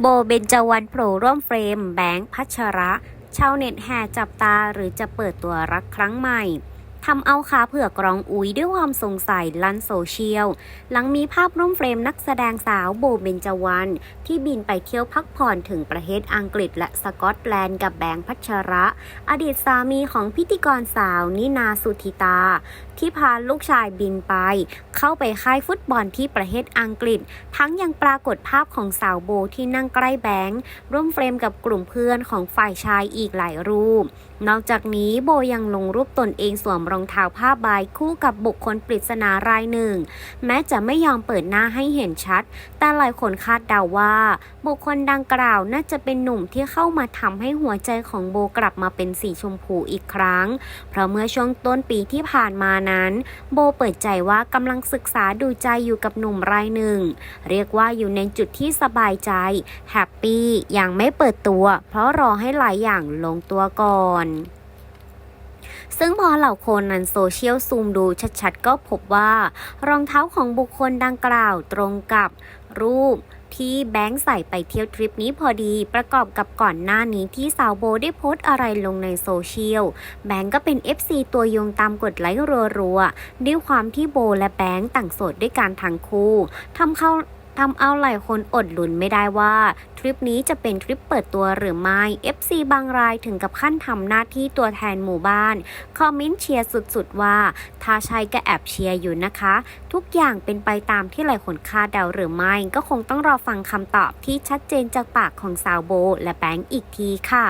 โบเบนจวรรณโผล่ร่วมเฟรม แบงค์พัชระ ชาวเน็ตแห่จับตาหรือจะเปิดตัวรักครั้งใหม่ทำเอาขาเผือกร้องอุ้ยด้วยความสงสัยลันโซเชียล หลังมีภาพร่วมเฟรมนักแสดงสาวโบเบนจวรรณที่บินไปเที่ยวพักผ่อนถึงประเทศอังกฤษและสกอตแลนด์กับแบงค์พัชระ อดีตสามีของพิธีกรสาวนินาสุธิตาที่พาลูกชายบินไป เข้าไปค่ายฟุตบอลที่ประเทศอังกฤษ ทั้งยังปรากฏภาพของสาวโบที่นั่งใกล้แบงค์ร่วมเฟรมกับกลุ่มเพื่อนของฝ่ายชายอีกหลายรูป นอกจากนี้โบยังลงรูปตนเองสวมรองเท้าผ้าใบคู่กับบุคคลปริศนารายหนึ่ง แม้จะไม่ยอมเปิดหน้าให้เห็นชัด แต่หลายคนคาดเดาว่า บุคคลดังกล่าวน่าจะเป็นหนุ่มที่เข้ามาทำให้หัวใจของโบกลับมาเป็นสีชมพูอีกครั้ง เพราะเมื่อช่วงต้นปีที่ผ่านมานั้น โบเปิดใจว่ากำลังศึกษาดูใจอยู่กับหนุ่มรายหนึ่ง เรียกว่าอยู่ในจุดที่สบายใจแฮปปี้ยังไม่เปิดตัว เพราะรอให้หลายอย่างลงตัวก่อนซึ่งพอเหล่าคนนั้นโซเชียลซูมดูชัดๆ ก็พบว่ารองเท้าของบุคคลดังกล่าวตรงกับ รูปที่แบงค์ใส่ไปเที่ยวทริปนี้พอดี ประกอบกับก่อนหน้านี้ที่สาวโบได้โพสต์อะไรลงในโซเชียล แบงค์ก็เป็น FC ตัวยงตามกดไลค์รัวๆ ด้วยความที่โบและแบงค์ต่างโสดด้วยการทั้งคู่ทำเข้า ทำเอาหลายคนอดลุ้นไม่ได้ว่า ทริปนี้จะเป็นทริปเปิดตัวหรือไม่ FC บางรายถึงกับขั้นทำหน้าที่ตัวแทนหมู่บ้าน คอมเมนต์เชียร์สุดๆว่าถ้าใช่ก็แอบเชียร์อยู่นะคะ ทุกอย่างเป็นไปตามที่หลายคนคาดเดาหรือไม่ ก็คงต้องรอฟังคำตอบที่ชัดเจนจากปากของสาวโบ และแบงก์อีกทีค่ะ